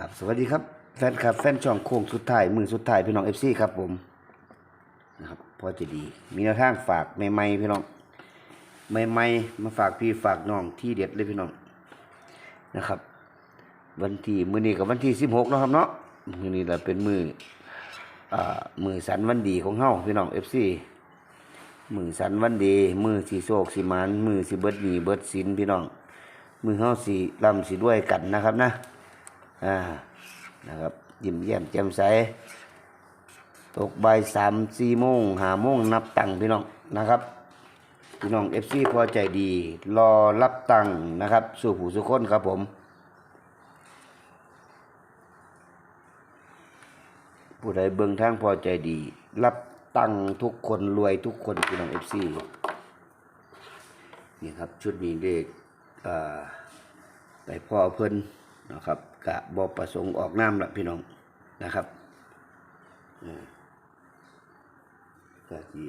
ครับสวัสดีครับแฟนคลับแฟนช่องโค้งสุดท้ายมือสุดท้ายพี่น้องเอฟซีครับผมนะครับพอจะดี มีแนวทางฝากใหม่ๆพี่น้องใหม่ๆมาฝากพี่ฝากน้องที่เด็ดเลยพี่น้องนะครับ วันที่มื้อนี้กับวันที่สิบหกนะครับเนาะมื้อนี้เราเป็นมืออ่ามือสันวันดีของเฮาพี่น้องเอฟซีมือสันวันดีมือสีโศกสีมานมือสีเบิดหนีเบิดสินพี่น้องมือเฮาสีลำสีด้วยกันนะครับนะ อ่านะครับยิ้มแย้มแจ่มใสตกใบสามสี่โมงหาโมงนับตังพี่น้องนะครับ พี่น้องเอฟซีพอใจดี รอรับตังนะครับ สู่ผู้สุคนครับผมผู้ใดเบิ่งทางพอใจดี รับตังทุกคนรวยทุกคนพี่น้องเอฟซีนี่ครับชุดนี้เด็กไปพ่อเพิ่นนะครับ กะบอประสงค์ออกน้ำละพี่น้องนะครับก็ที่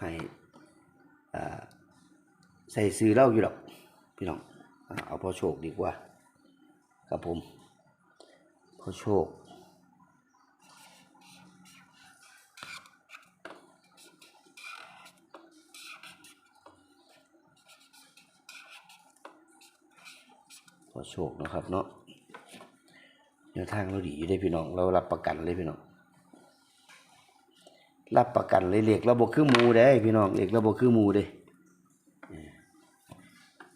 ให้ใส่ซื้อเหล้าอยู่หรอกพี่น้อง เอาพอโชคดีกว่า ครับผม พอโชค อโชคนะครับเนาะแนวทางเราดีอยู่ได้พี่น้อง เรารับประกันเลยพี่น้อง รับประกันเลยเรียกเราบกคือมูได้พี่น้องเรียกเราบกคือมูเด้เออ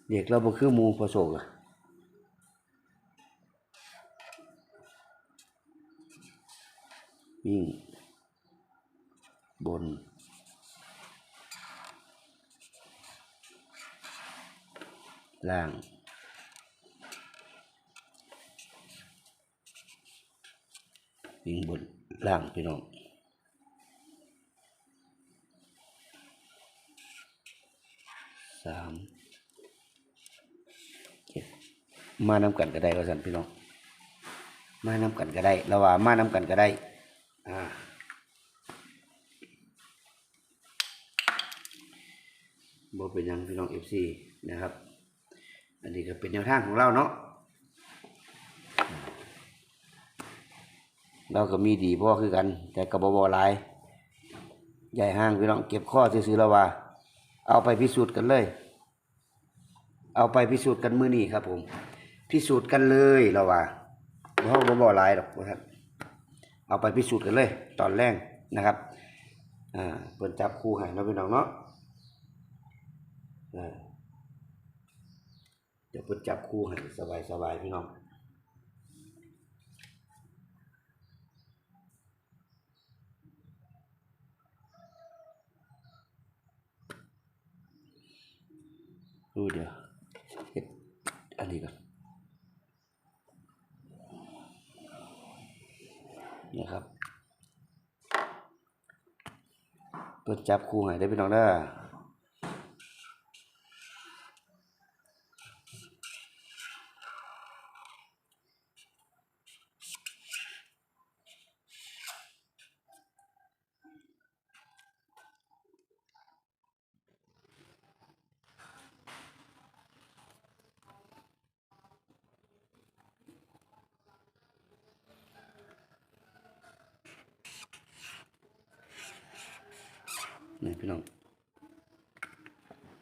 เรียกเราบกคือมูพอโชคอะวิ่งบนล่าง วิ่งบนล่างพี่น้องสามเจ็ดมานำกันก็ได้ก็สันพี่น้อง มานำกันก็ได้เราว่ามานำกันก็ได้อ่าบ่เป็นยังพี่น้องเอฟซีนะครับ อันนี้ก็เป็นแนวทางของเราเนาะ เราก็มีดีพ่อคือกัน แต่กระบอกลายใหญ่ห้างพี่น้องเก็บข้อซื้อๆแล้วว่า เอาไปพิสูจน์กันเลย เอาไปพิสูจน์กันมื้อนี้ครับ ผม พิสูจน์กันเลยเราว่าเพราะบ่บ่หลายหรอกครับเอาไปพิสูจน์กันเลย ตอนแรกนะครับอ่าเปิดจับคู่ให้เราพี่น้องเนาะเดี๋ยวเปิดจับคู่ให้สบายๆพี่น้อง ดูเดี๋ยวเก็บอันนี้ก่อนนี่ครับเปิดจับคู่ให้ได้พี่น้องเด้อ นี่พี่น้อง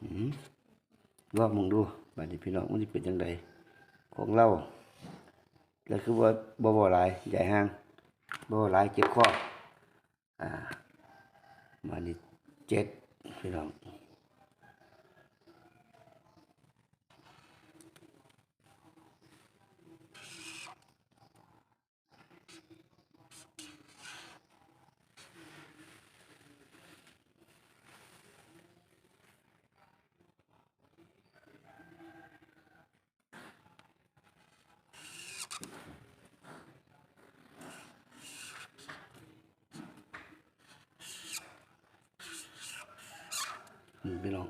อืมลองมองดูบัดนี้พี่น้องมันจะเป็นยังไงของเราแล้วคือว่าบ่บ่หลายใหญ่ห้างบ่บ่หลายเจ็บคออ่ามานี่เจ็ดพี่น้อง พี่น้อง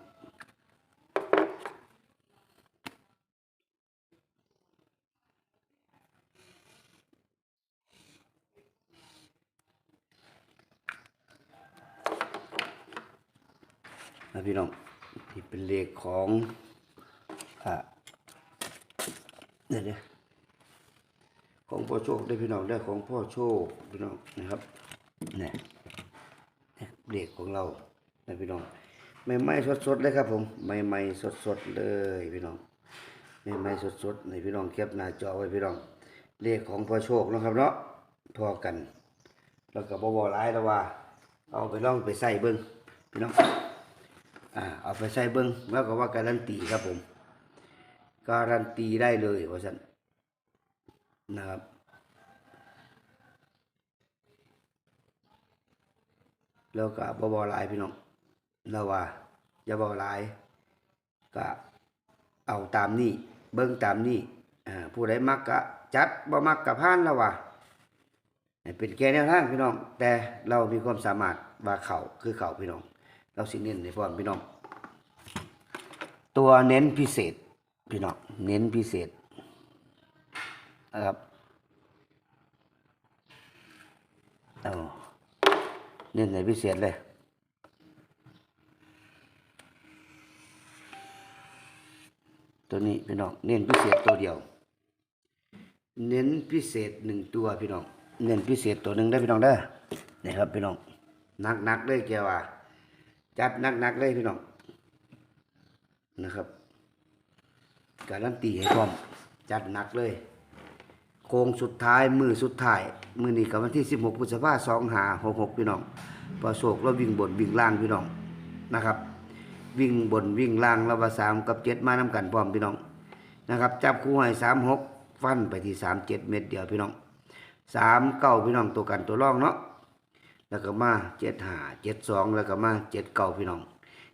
นะพี่น้องที่เป็นเลขของอ่าเดี๋ยวเดี๋ยวของพ่อโชคได้พี่น้องได้ของพ่อโชคพี่น้องนะครับเนี่ยเนี่ยเด็กของเราได้พี่น้อง ใหม่ๆสดๆเลยครับผมใหม่ๆสดๆเลยพี่น้องใหม่ๆสดๆในพี่น้องเก็บหน้าจอไว้พี่น้องเลขของพ่อโชคนะครับเนาะพอกัน แล้วก็บ่บ่หลายแล้วว่า เอาไปลองไปใส่เบิ่งพี่น้องอ่าเอาไปใส่เบิ่งแล้วก็ว่าการันตีครับผม การันตีได้เลยว่าซั่นนะครับแล้วก็บ่บ่หลายพี่น้อง แล้วว่าอย่าบ่หลายก็เอาตามนี้เบิ่งตามนี้อ่ผู้ใดมักก็จัดบ่มักก็ผ่านแล้วว่าเป็นแค่แนวทางพี่น้อง แต่เรามีความสามารถว่าเขาคือเขาพี่น้อง เราสิเน้นให้พร้อมพี่น้อง ตัวเน้นพิเศษพี่น้องเน้นพิเศษนะครับเอาเน้นในพิเศษเลย ตัวนี้พี่น้องเน้นพิเศษตัวเดียว เน้นพิเศษหนึ่งตัวพี่น้องเน้นพิเศษตัวหนึ่งได้พี่น้องได้นี่ครับพี่น้องนักนักเลยเกี่ยว่าจัดนักนักเลยพี่น้องนะครับ การันตีให้พร้อมจัดหนักเลย โค้งสุดท้ายมือสุดท้ายมือนี้กับวันที่ 16พฤษภาคม2หา66พี่น้องประโศกแล้ววิ่งบนวิ่งล่างพี่น้องนะครับ วิ่งบนวิ่งล่างระว่าสามกับเจ็ดมานํกันพร้อมพี่น้องนะครับ จับคู่ให้สามหกฟันไปที่สามเจ็ดเม็ดเดียวพี่น้องสามเก้าพี่น้องตัวกันตัวร่องเนาะแล้วก็มาเจ็ดหาเจ็ดสองแล้วก็มาเจ็ดเก้าพี่น้อง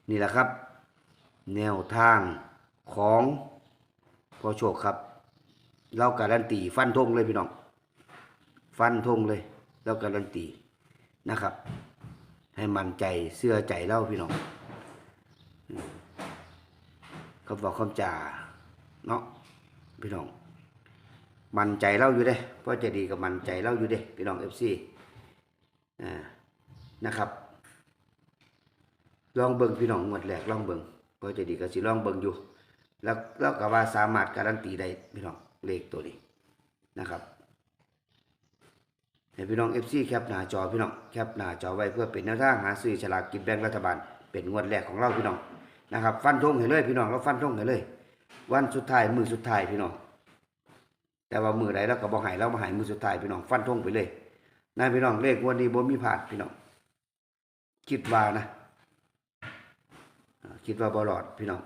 นี่แหละครับ แนวทางของพอโชคครับ เราการันตีฟันธงเลยพี่น้อง ฟันธงเลยเราการันตีนะครับ ให้มันใจเสื้อใจเล่าพี่น้อง คำบอกคำจ่าเนาะพี่น้อง มันใจเล่าอยู่เด้เพราะจะดีกับมันใจเล่าอยู่เด้พี่น้องเอฟซีอ่านะครับ ลองเบิ่งพี่น้องหมดแหลกลองเบิ่งเพราะจะดีก็สิลองเบิ่งอยู่ แล้วแล้วก็ว่าสามารถการันตีได้พี่น้องเลขตัวนี้นะครับให้พี่น้อง FC แคปหน้าจอพี่น้องแคปหน้าจอไว้เพื่อเป็นแนวทางหาซื้อฉลากกินแบ่งรัฐบาล เป็นงวดแรกของเราพี่น้อง นะครับฟันธงให้เลยพี่น้องเราฟันธงให้เลย วันสุดท้ายมือสุดท้ายพี่น้องแต่ว่ามือใดเราก็บ่ใหายเรามาหายมือสุดท้ายพี่น้องฟันธงไปเลยนะพี่น้องเลขวันนี้บ่มีผ่าดพี่น้องคิดว่านะคิดว่าบ่รอดพี่น้อง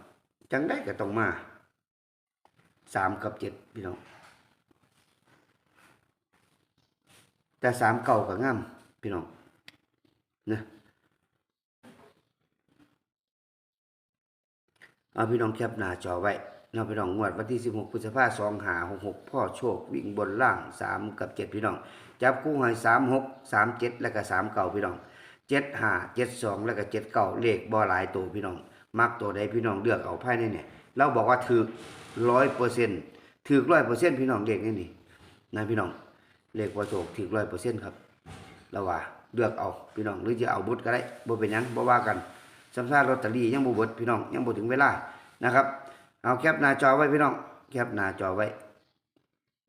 จังได้ก็ต้องมาสามกับเจ็ดพี่น้องแต่สามเก่ากับง่ามพี่น้องนะ เอาพี่น้องแคปหน้าจอไว้เราพี่น้องงวดวันที่ 16พฤษภาคม2หา66 พ่อโชควิ่งบนล่าง 3 กับ 7 พี่น้อง จับคู่ให้ 36 37 แล้วก็3เก่าพี่น้อง 7 5 7 2 แล้วก็7เก่าเลขบ่หลายตัวพี่น้อง มักตัวใดพี่น้องเลือกเอาภายในเนี่ยเราบอกว่าถือร้อยเปอร์เซ็นต์ถือร้อยเปอร์เซ็นต์พี่น้องเลขนี่นี่นะพี่น้องเลขพ่อโชคถือร้อยเปอร์เซ็นต์ครับเราว่าเลือกเอาพี่น้องหรือจะเอาบุตรก็ได้บ่เป็นยังบ่ว่ากัน สำหรับลอตเตอรี่ยังบ่เบิดพี่น้องยังบ่ถึงเวลานะครับ เอาแคปหน้าจอไว้พี่น้อง แคปหน้าจอไว้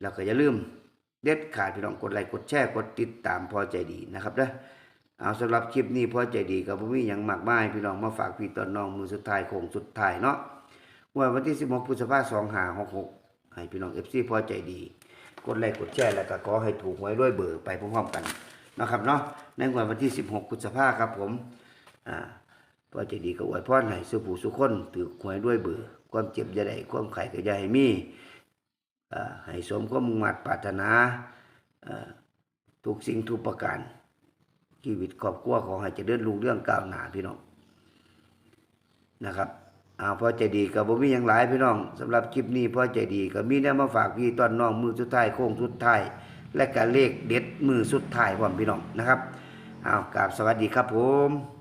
แล้วก็อย่าลืมเด็ดขาดพี่น้องกดไลค์กดแชร์กดติดตามพอใจดีนะครับเด้อเอาสำหรับคลิปนี้พอใจดีกับบ่มีหยังมากมายพี่น้องมาฝากพี่ตอนน้องมือสุดท้ายโค้งสุดท้ายเนาะวันที่ 16พฤษภาคม2566ให้พี่น้อง FC พอใจดี กดไลค์กดแชร์แล้วก็ขอให้ถูกไว้ด้วยเบอร์ไปพร้อมๆกันนะครับเนาะในวันที่ 16พฤษภาคมครับผมอ่า พอใจดีก็อวยพรให้สุผู้สุคนถือหวยด้วยเบื่อความเจ็บอย่าได้ความไข่ก็อย่าให้มีอ่าให้สมความมุ่งมั่นปรารถนาอ่าทุกสิ่งทุกประการชีวิตครอบครัวขอให้เจริญรุ่งเรื่องก้าวหน้าพี่น้องนะครับอ่าพอใจดีกับบ่มีหยังหลายพี่น้องสำหรับคลิปนี้พอใจดีก็มีแนวมาฝากพี่ตอนน้องมือสุดท้ายโค้งสุดท้ายและก็เลขเด็ดมือสุดท้ายพร้อมพี่น้องนะครับอ้าวกราบสวัสดีครับผม